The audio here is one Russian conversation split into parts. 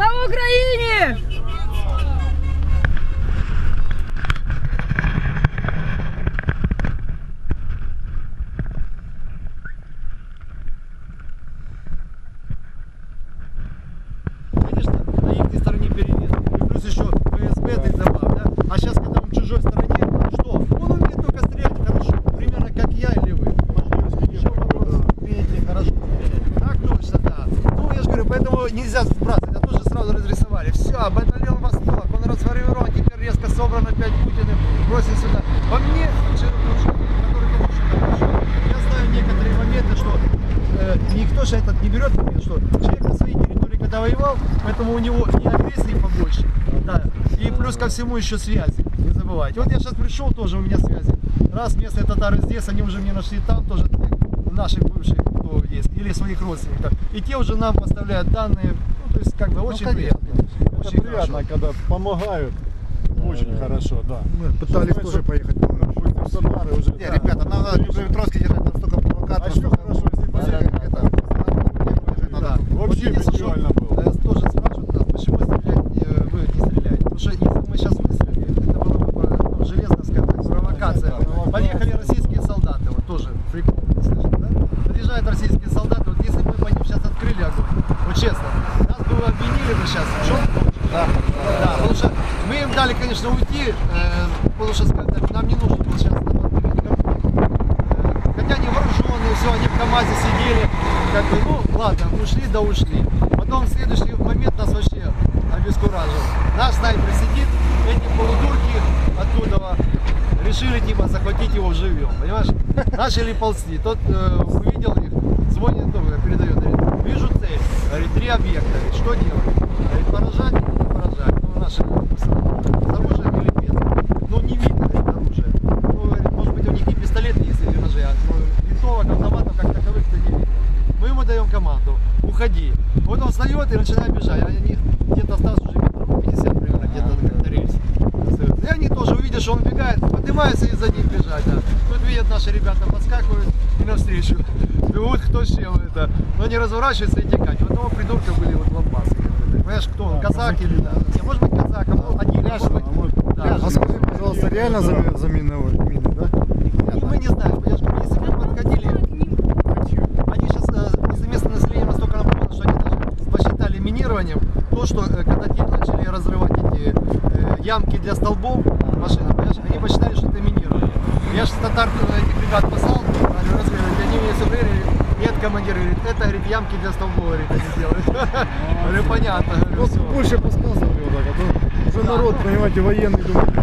Слава Україні! Никто же этот не берет, что человек на своей территории когда воевал, поэтому у него и агрессии побольше, да, и плюс ко всему еще связи, не забывайте. Вот я сейчас пришел, тоже у меня связи. Раз местные татары здесь, они уже мне нашли там тоже наших бывших, кто есть, или своих родственников. И те уже нам поставляют данные, ну, то есть как бы очень конечно, приятно. Это Очень приятно, хорошо. когда помогают. Очень хорошо, да. Мы пытались Что тоже поехать. Уже. Не, ребята, нам надо Днепропетровске держать, там столько А что хорошо, если посмотреть? Да. Вообще Вот печально было. э, тоже спрашивают нас, почему стрелять, э, вы не стреляете. Потому что если мы сейчас выстрелили, это было бы ну, железная скажем, провокация. Поехали российские солдаты, вот тоже прикол, слышно, да? Подъезжают российские солдаты, вот если бы мы по ним сейчас открыли огонь, вот честно, нас бы обвинили бы сейчас в чем да, да, потому что мы им дали, конечно, уйти, э, потому что так, нам не нужно было сейчас нам открыть Э, Вооруженные, все, они в КАМАЗе сидели, как бы, ну ладно, ушли да ушли. Потом следующий момент нас вообще обескуражил. Наш снайпер сидит, эти полудурки оттуда решили типа захватить его живьем, понимаешь? Начали ползти. Тот э, увидел их, звонит, ну, передает, говорит, вижу цель, говорит, три объекта, говорит, что делать? Говорит, поражать или не поражать? Ну, наши с оружием или без? Ну, не видно, говорит, оружие. Ну, говорит, может быть, у них и пистолеты есть, или ножи, а ну, винтовок, автоматов как таковых-то не видно. Мы ему даем команду, уходи. Вот он встает и начинает бежать. Они где-то осталось уже метров 50 примерно, где-то на рельсе. И они тоже, увидят, что он бегает, поднимаются и за ним бежать. Да. Тут видят наши ребята, подскакивают и навстречу. Бегут кто с чем это. Но они разворачиваются и текать. У одного придурка были вот лампасы. Понимаешь, кто он? Казак или да? Не, может быть казак, а может один, а может быть. А может, Да. А скажи, пожалуйста, реально зами- заминовали мины, да? Мы не знаем, я же говорю, если бы мы подходили, они сейчас из местного населения настолько напуганы, что они даже посчитали минированием то, что э, когда те начали разрывать эти э, ямки для столбов машины, понимаешь, они посчитали, что это минирование. Я же татар э, этих ребят послал, они разговаривают, они мне все говорили, нет, командир говорит, это, говорит, ямки для столбов, говорит, они делают. Говорю, понятно, говорю, все. больше так, а уже народ, понимаете, военный думает,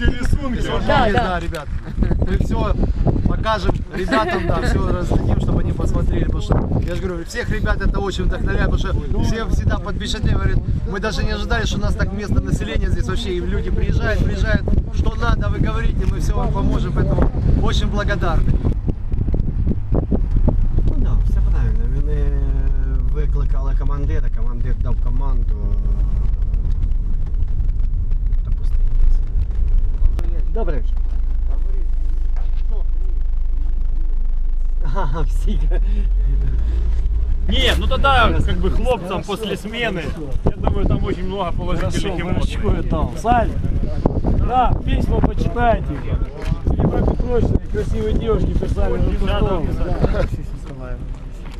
Детские рисунки. Да, да, ребят. Мы все покажем ребятам, да, все раздадим, чтобы они посмотрели. Потому что, я же говорю, всех ребят это очень вдохновляет, потому что все всегда под впечатлением говорят, мы даже не ожидали, что у нас так местное население здесь вообще, и люди приезжают, приезжают, что надо, вы говорите, мы все вам поможем, поэтому очень благодарны. Ну да, все правильно. Вони викликали командира, командир дав команду. Добре. Ага, всі. Нет, ну тогда как бы хлопцам после смены, я думаю, там очень много положительных эмоций. там, Саль, да, письма почитайте. Днепропетровщине красивые девушки писали писали.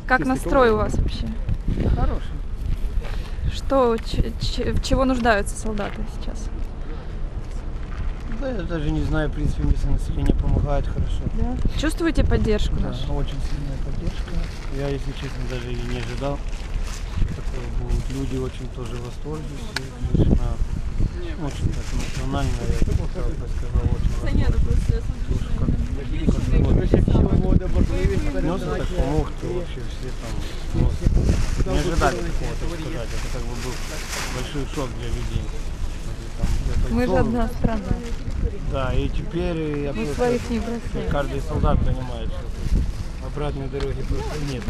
Как настрой у вас вообще? Хороший. Что, ч- ч- чего нуждаются солдаты сейчас? Да, я даже не знаю, в принципе, местное население помогает хорошо. Чувствуете поддержку Да, нашу? очень сильная поддержка. Я, если честно, даже и не ожидал. Такое будет. Люди очень тоже в восторге. все, конечно, очень так эмоционально, я бы сказал, очень восторге. Так помог, то вообще все там не ожидали такого, так сказать. Это как бы был большой шок для людей. Там Мы же одна страна. Да, и теперь я Мы просто- своих не бросаем. каждый солдат понимает, что обратной дороги просто нет.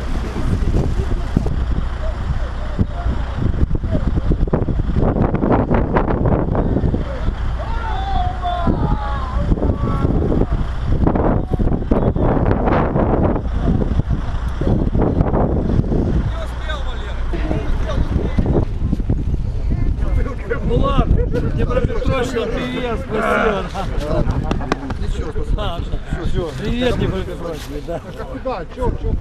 Ну ладно, Днепропетровщина, привет, спасибо. Привет, Днепропетровщина, да. Да, чё, чё.